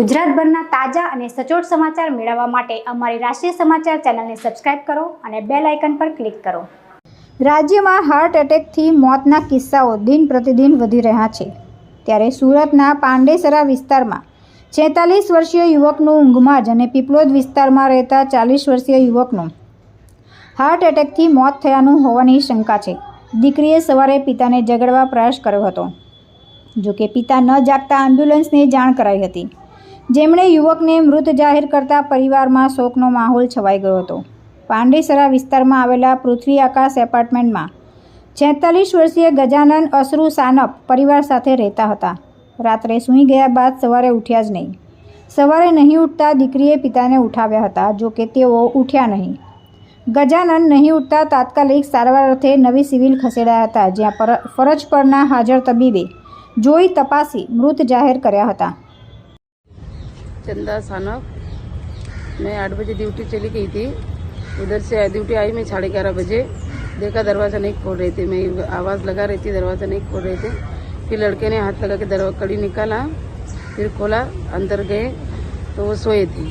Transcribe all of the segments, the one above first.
ગુજરાતભરના તાજા અને સચોટ સમાચાર મેળવવા માટે અમારી રાષ્ટ્રીય સમાચાર ચેનલને સબસ્ક્રાઇબ કરો અને બેલ આઇકન પર ક્લિક કરો. રાજ્યમાં હાર્ટ એટેકથી મોતના કિસ્સાઓ દિન પ્રતિદિન વધી રહ્યા છે. ત્યારે સુરતના પાંડેસરા વિસ્તારમાં છેતાલીસ વર્ષીય યુવકનું ઊંઘમાં જ અને પીપલોદ વિસ્તારમાં રહેતા ચાલીસ વર્ષીય યુવકનું હાર્ટ એટેકથી મોત થયાનું હોવાની શંકા છે. દીકરીએ સવારે પિતાને જગાડવા પ્રયાસ કર્યો હતો. જોકે પિતા ન જાગતા એમ્બ્યુલન્સને જાણ કરાઈ હતી. જેમણે યુવકને મૃત જાહેર કરતા પરિવારમાં શોકનો માહોલ છવાઈ ગયો હતો. પાંડેસરા વિસ્તારમાં આવેલા પૃથ્વી આકાશ એપાર્ટમેન્ટમાં છેતાલીસ વર્ષીય ગજાનન અસરુ સાનપ પરિવાર સાથે રહેતા હતા. રાત્રે સૂઈ ગયા બાદ સવારે ઉઠ્યા જ નહીં. સવારે નહીં ઉઠતા દીકરીએ પિતાને ઉઠાવ્યા હતા, જો કે તેઓ ઉઠ્યા નહીં. ગજાનન નહીં ઉઠતા તાત્કાલિક સારવાર અર્થે નવી સિવિલ ખસેડાયા હતા, જ્યાં ફરજ પરના હાજર તબીબે જોઈ તપાસી મૃત જાહેર કર્યા હતા. चंदा सानप मैं आठ बजे ड्यूटी चली गई थी। उधर से ड्यूटी आई मैं साढ़े ग्यारह बजे। देखा दरवाज़ा नहीं खोल रहे थे। मैं आवाज़ लगा रही थी दरवाज़ा नहीं खोल रहे थे। फिर लड़के ने हाथ लगा के दरवाज़ा कड़ी निकाला फिर खोला अंदर गए तो वो सोए थे।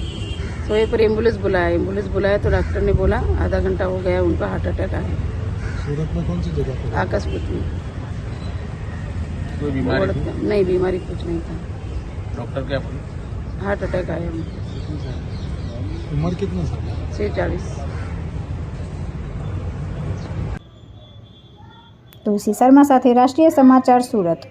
सोए पर एंबुलेंस बुलाया। एंबुलेंस बुलाया तो डॉक्टर ने बोला आधा घंटा हो गया उनका हार्ट अटैक आया सूरत में कौन सी जगह पर? आकस्मिक में। कोई बीमारी नहीं बीमारी कुछ नहीं था। डॉक्टर क्या बोले? હાર્ટ અટેક આવ્યો ઉંમર કેટલી છે? ચાલીસ તુલસી શર્મા સાથે રાષ્ટ્રીય સમાચાર સુરત.